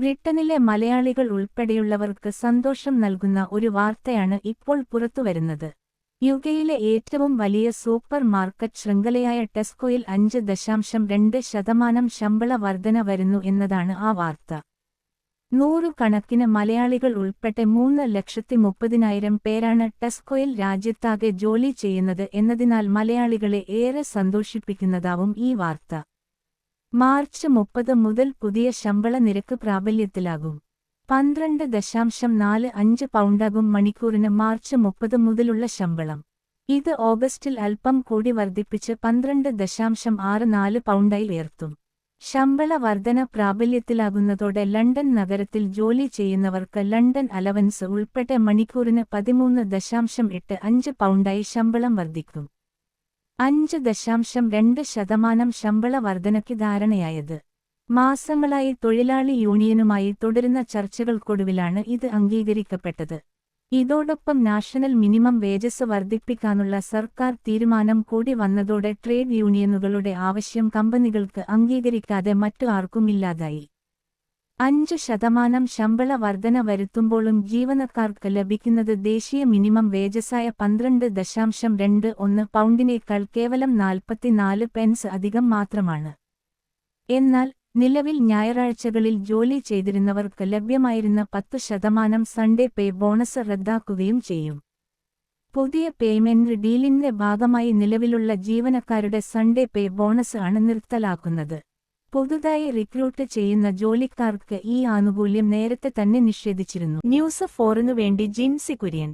ബ്രിട്ടനിലെ മലയാളികൾ ഉൾപ്പെടെയുള്ളവർക്ക് സന്തോഷം നൽകുന്ന ഒരു വാർത്തയാണ് ഇപ്പോൾ പുറത്തുവരുന്നത്. യുകയിലെ ഏറ്റവും വലിയ സൂപ്പർ മാർക്കറ്റ് ശൃംഖലയായ ടെസ്കോയിൽ അഞ്ച് ദശാംശം രണ്ട് ശതമാനം ശമ്പള വർധന വരുന്നു എന്നതാണ് ആ വാർത്ത. നൂറുകണക്കിന് മലയാളികൾ ഉൾപ്പെടെ മൂന്ന് ലക്ഷത്തി മുപ്പതിനായിരം പേരാണ് ടെസ്കോയിൽ രാജ്യത്താകെ ജോലി ചെയ്യുന്നത് എന്നതിനാൽ മലയാളികളെ ഏറെ സന്തോഷിപ്പിക്കുന്നതാവും ഈ വാർത്ത. മാർച്ച് മുപ്പത് മുതൽ പുതിയ ശമ്പള നിരക്ക് പ്രാബല്യത്തിലാകും. പന്ത്രണ്ട് ദശാംശം നാല് അഞ്ച് പൗണ്ടാകും മണിക്കൂറിന് മാർച്ച് മുപ്പത് മുതലുള്ള ശമ്പളം. ഇത് ഓഗസ്റ്റിൽ അല്പം കൂടി വർദ്ധിപ്പിച്ച് പന്ത്രണ്ട് ദശാംശം ആറ് നാല് പൗണ്ടായി ഉയർത്തും. ശമ്പള വർധന പ്രാബല്യത്തിലാകുന്നതോടെ ലണ്ടൻ നഗരത്തിൽ ജോലി ചെയ്യുന്നവർക്ക് ലണ്ടൻ അലവൻസ് ഉൾപ്പെടെ മണിക്കൂറിന് പതിമൂന്ന് ദശാംശം എട്ട് അഞ്ച് പൗണ്ടായി ശമ്പളം വർദ്ധിക്കും. അഞ്ച് ദശാംശം രണ്ട് ശതമാനം ശമ്പള വർധനയ്ക്ക് ധാരണയായത്. മാസങ്ങളായി തൊഴിലാളി യൂണിയനുമായി തുടരുന്ന ചർച്ചകൾക്കൊടുവിലാണ് ഇത് അംഗീകരിക്കപ്പെട്ടത്. ഇതോടൊപ്പം നാഷണൽ മിനിമം വേജസ് വർദ്ധിപ്പിക്കാനുള്ള സർക്കാർ തീരുമാനം കൂടി വന്നതോടെ ട്രേഡ് യൂണിയനുകളുടെ ആവശ്യം കമ്പനികൾക്ക് അംഗീകരിക്കാതെ മറ്റു ആർക്കും ഇല്ലാതായി. അഞ്ച് ശതമാനം ശമ്പള വർധന വരുത്തുമ്പോഴും ജീവനക്കാർക്ക് ലഭിക്കുന്നത് ദേശീയ മിനിമം വേജസായ പന്ത്രണ്ട് ദശാംശം രണ്ട് ഒന്ന് പൗണ്ടിനേക്കാൾ കേവലം നാൽപ്പത്തിനാല് പെൻസ് അധികം മാത്രമാണ്. എന്നാൽ നിലവിൽ ഞായറാഴ്ചകളിൽ ജോലി ചെയ്തിരുന്നവർക്ക് ലഭ്യമായിരുന്ന പത്തു ശതമാനം സൺഡേ പേ ബോണസ് റദ്ദാക്കുകയും ചെയ്യും. പുതിയ പേയ്മെന്റ് ഡീലിന്റെ ഭാഗമായി നിലവിലുള്ള ജീവനക്കാരുടെ സൺഡേ പേ ബോണസ് ആണ് നിർത്തലാക്കുന്നത്. പുതുതായി റിക്രൂട്ട് ചെയ്യുന്ന ജോലിക്കാർക്ക് ഈ ആനുകൂല്യം നേരത്തെ തന്നെ നിഷേധിച്ചിരുന്നു. ന്യൂസ് ഫോറിനു വേണ്ടി ജിൻസി കുര്യൻ.